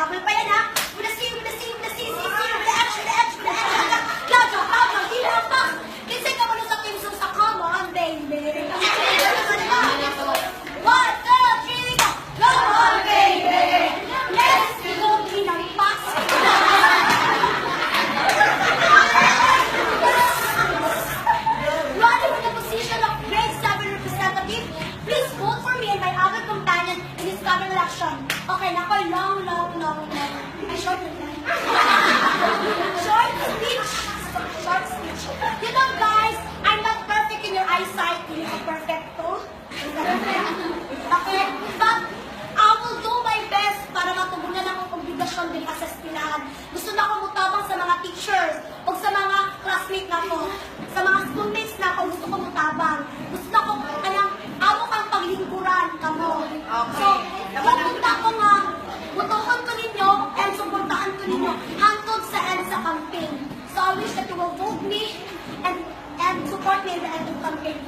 Happy be. Okay? But I will do my best para matugunan ang obligasyon din sa eskwelahan. Gusto na akong mutabang sa mga teachers o sa mga classmate na ko. Sa mga schoolmates na ako, gusto ko mutabang. Gusto na ko, anong, amo kang paglingkuran kamo. So, pupunta ko nga, butuhon ko ninyo and suportahan ko ninyo hangtod sa end sa campaign. So, I wish that you will vote me and and support me in the end of campaign.